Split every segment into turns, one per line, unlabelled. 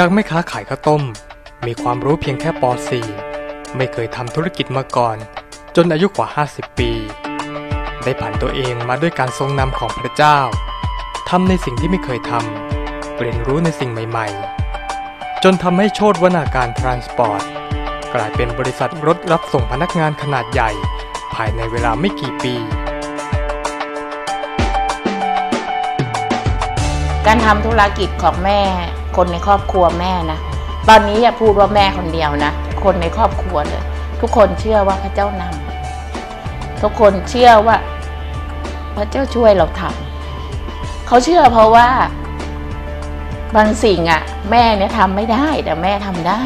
จากแม่ค้าขายข้าวต้ม มีความรู้เพียงแค่ป .4 ไม่เคยทำธุรกิจมาก่อน จนอายุกว่า 50 ปี ได้ผ่านตัวเองมาด้วยการทรงนำของพระเจ้าทำในสิ่งที่ไม่เคยทำเรียนรู้ในสิ่งใหม่ๆ จนทำให้โชดวนาการทรานสปอร์ตกลายเป็นบริษัทรถรับส่งพนักงานขนาดใหญ่ ภายในเวลาไม่กี่ปี
การทำธุรกิจของแม่ คนในครอบครัวแม่นะ ตอนนี้อย่าพูดว่าแม่คนเดียวนะ คนในครอบครัวเลย ทุกคนเชื่อว่าพระเจ้านำทุกคนเชื่อว่า พระเจ้าช่วยเราทำเขาเชื่อเพราะว่าบางสิ่งอะ่ะ แม่เนี่ยทำไม่ได้ แต่แม่ทำได้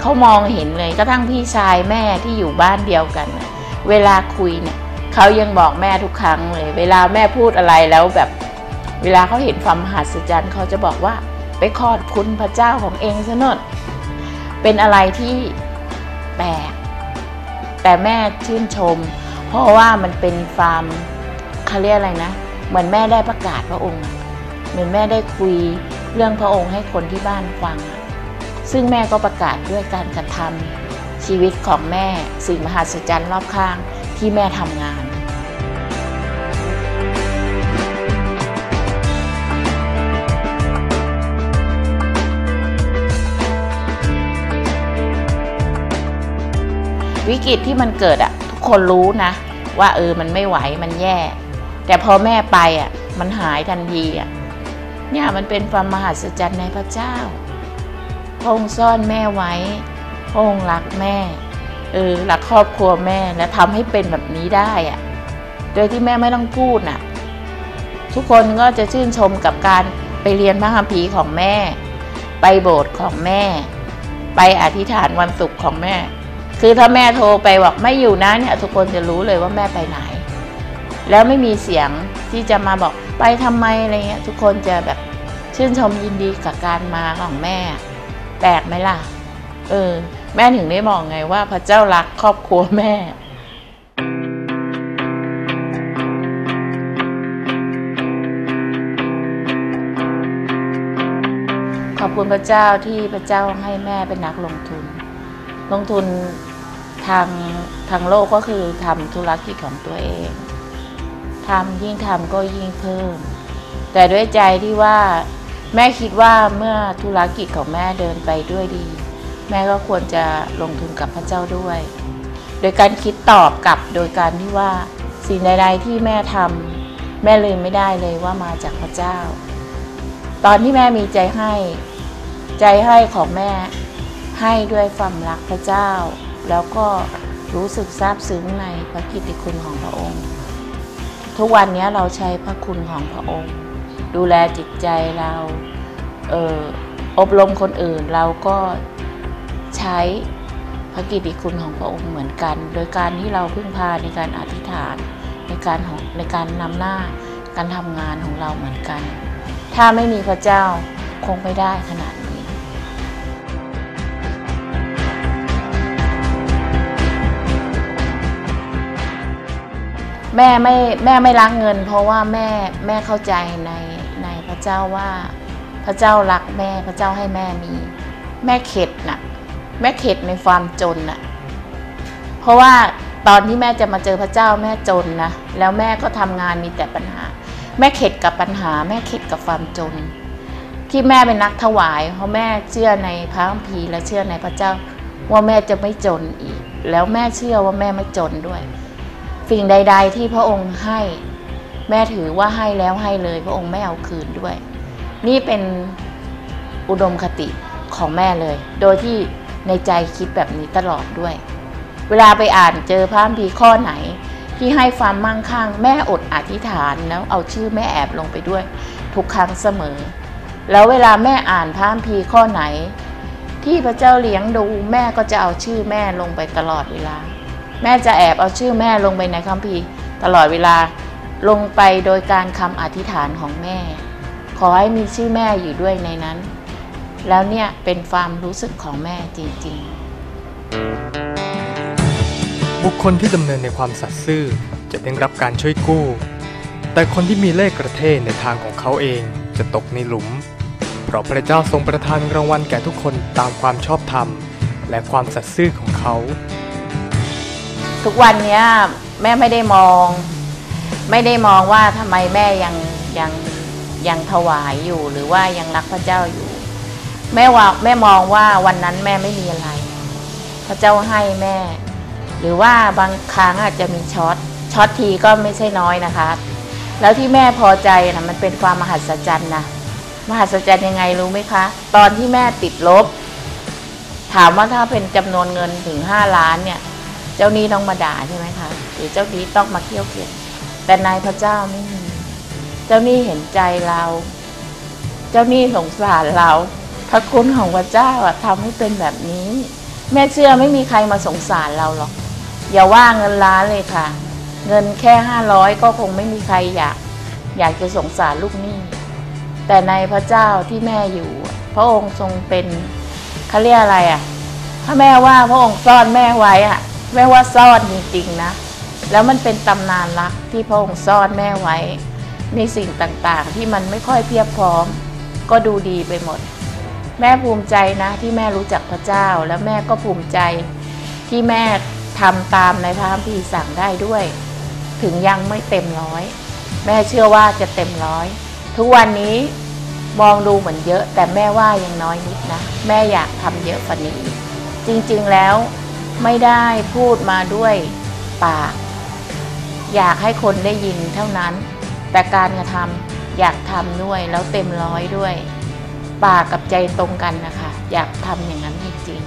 เขามองเห็นเลยก็ทั้งพี่ชายแม่ที่อยู่บ้านเดียวกัน เวลาคุยเนี่ยเขายังบอกแม่ทุกครั้งเลย เวลาแม่พูดอะไรแล้วแบบ เวลาเขาเห็นความมหัศจรรย์เขาจะบอกว่า ไปขอบคุณพระเจ้าของเองซะหน่อยเป็นอะไรที่แปลกแต่แม่ชื่นชม เพราะว่ามันเป็นฟาร์มเขาเรียกอะไรนะ เหมือนแม่ได้ประกาศพระองค์ เหมือนแม่ได้คุยเรื่องพระองค์ให้คนที่บ้านฟัง ซึ่งแม่ก็ประกาศด้วยการกระทำชีวิตของแม่สิ่งมหัศจรรย์รอบข้างที่แม่ทำงาน วิกฤตที่มันเกิดอะทุกคนรู้นะ ว่าเออมันไม่ไหวมันแย่ แต่พอแม่ไปอะมันหายทันทีอะเนี่ยมันเป็นความมหัศจรรย์ในพระเจ้าพระองค์ซ่อนแม่ไว้พระองค์รักแม่ เออรักครอบครัวแม่และทำให้เป็นแบบนี้ได้อะโดยที่แม่ไม่ต้องพูดน่ะ ทุกคนก็จะชื่นชมกับการไปเรียนพระคัมภีร์ของแม่ ไปโบสถ์ของแม่ ไปอธิษฐานวันศุกร์ของแม่ คือถ้าแม่โทรไปบอกไม่อยู่นะเนี่ยทุกคนจะรู้เลยว่าแม่ไปไหน แล้วไม่มีเสียงที่จะมาบอกไปทำไมอะไรเงี้ยทุกคนจะแบบชื่นชมยินดีกับการมาของแม่ แปลกไหมล่ะ เออ แม่ถึงได้บอกไงว่าพระเจ้ารักครอบครัวแม่ขอบคุณพระเจ้าที่พระเจ้าให้แม่เป็นนักลงทุน ลงทุน ทางทางโลกก็คือทำธุรกิจของตัวเองทำยิ่งทำก็ยิ่งเพิ่ม แต่ด้วยใจที่ว่า แม่คิดว่าเมื่อธุรกิจของแม่เดินไปด้วยดี แม่ก็ควรจะลงทุนกับพระเจ้าด้วย โดยการคิดตอบกลับโดยการที่ว่าสิ่งใดๆที่แม่ทำแม่ลืมไม่ได้เลยว่ามาจากพระเจ้า ตอนที่แม่มีใจให้ ใจให้ของแม่ให้ด้วยความรักพระเจ้า แล้วก็รู้สึกซาบซึ้งในพระกิตติคุณของพระองค์ ทุกวันนี้เราใช้พระคุณของพระองค์ ดูแลจิตใจเราเอออบรมคนอื่นเราก็ใช้พระกิตติคุณของพระองค์เหมือนกัน โดยการที่เราพึ่งพาในการอธิษฐานในการในการนำหน้าการทำงานของเราเหมือนกัน ถ้าไม่มีพระเจ้าคงไม่ได้ขนาด แม่ไม่แม่ไม่รักเงิน เพราะว่าแม่แม่เข้าใจในในพระเจ้าว่าพระเจ้ารักแม่พระเจ้าให้แม่มี แม่เข็ดน่ะ แม่เข็ดในความจนน่ะ เพราะว่าตอนที่แม่จะมาเจอพระเจ้าแม่จนนะแล้วแม่ก็ทำงานมีแต่ปัญหา แม่เข็ดกับปัญหา แม่เข็ดกับความจน ที่แม่เป็นนักถวาย เพราะแม่เชื่อในพระคัมภีร์และเชื่อในพระเจ้า ว่าแม่จะไม่จนอีก แล้วแม่เชื่อว่าแม่ไม่จนด้วย สิ่งใด ๆ ที่พระองค์ให้ แม่ถือว่าให้แล้วให้เลย พระองค์ไม่เอาคืนด้วย นี่เป็นอุดมคติของแม่เลย โดยที่ในใจคิดแบบนี้ตลอดด้วย เวลาไปอ่านเจอพระคัมภีร์ข้อไหน ที่ให้ความมั่งคั่ง แม่อดอธิษฐานแล้วเอาชื่อแม่แอบลงไปด้วย ทุกครั้งเสมอ แล้วเวลาแม่อ่านพระคัมภีร์ข้อไหน ที่พระเจ้าเลี้ยงดูแม่ก็จะเอาชื่อแม่ลงไปตลอดเวลา แม่จะแอบเอาชื่อแม่ลงไปในคัมภีร์ ตลอดเวลาลงไปโดยการคำอธิษฐานของแม่ ขอให้มีชื่อแม่อยู่ด้วยในนั้น แล้วเนี่ยเป็นความรู้สึกของแม่จริงๆ
บุคคลที่ดำเนินในความสัตย์ซื่อจะได้รับการช่วยกู้ แต่คนที่มีเล่ห์กระเทศในทางของเขาเองจะตกในหลุม เพราะพระเจ้าทรงประทานรางวัลแก่ทุกคนตามความชอบธรรม และความสัตย์ซื่อของเขา
ทุกวันเนี้ยแม่ไม่ได้มอง ไม่ได้มองว่าทำไมแม่ยังยังยังถวายอยู่หรือว่ายังรักพระเจ้าอยู่ แม่ว่าแม่มองว่าวันนั้นแม่ไม่มีอะไร พระเจ้าให้แม่ หรือว่าบางครั้งอาจจะมีช็อตช็อตทีก็ไม่ใช่น้อยนะคะ แล้วที่แม่พอใจนะมันเป็นความมหัศจรรย์นะมหัศจรรย์ยังไงรู้ไหมคะ ตอนที่แม่ติดลบ ถามว่าถ้าเป็นจำนวนเงินถึงห้าล้านเนี่ย จ้าหนี้ต้องมาด่าใช่ไหมคะหรือเจ้านี้ต้องมาเคี่ยวเกียจแต่นายพระเจ้าไม่มี เจ้าหนี้เห็นใจเรา เจ้าหนี้สงสารเรา พระคุณของพระเจ้าอะทำให้เป็นแบบนี้ แม่เชื่อไม่มีใครมาสงสารเราหรอก อย่าว่าเงินล้านเลยค่ะ เงินแค่ห้าร้อยก็คงไม่มีใครอยาก อยากจะสงสารลูกหนี้ แต่ในพระเจ้าที่แม่อยู่ พระองค์ทรงเป็นเขาเรียกอะไรอะถ้าแม่ว่าพระองค์ซ่อนแม่ไว้อะ แม่ว่าซ่อนจริงๆนะ แล้วมันเป็นตำนานรักที่พระองค์ซ่อนแม่ไว้ ในสิ่งต่างๆ ที่มันไม่ค่อยเพียบพร้อม ก็ดูดีไปหมด แม่ภูมิใจนะที่แม่รู้จักพระเจ้า แล้วแม่ก็ภูมิใจที่แม่ทำตามในพระคัมภีร์สั่งได้ด้วย ถึงยังไม่เต็มร้อย แม่เชื่อว่าจะเต็มร้อย ทุกวันนี้มองดูเหมือนเยอะ แต่แม่ว่ายังน้อยนิดนะ แม่อยากทำเยอะกว่านี้ จริงๆแล้ว ไม่ได้พูดมาด้วยปาก อยากให้คนได้ยินเท่านั้น แต่การกระทำอยากทำด้วยแล้วเต็มร้อยด้วย ปากกับใจตรงกันนะคะ อยากทำอย่างนั้นจริง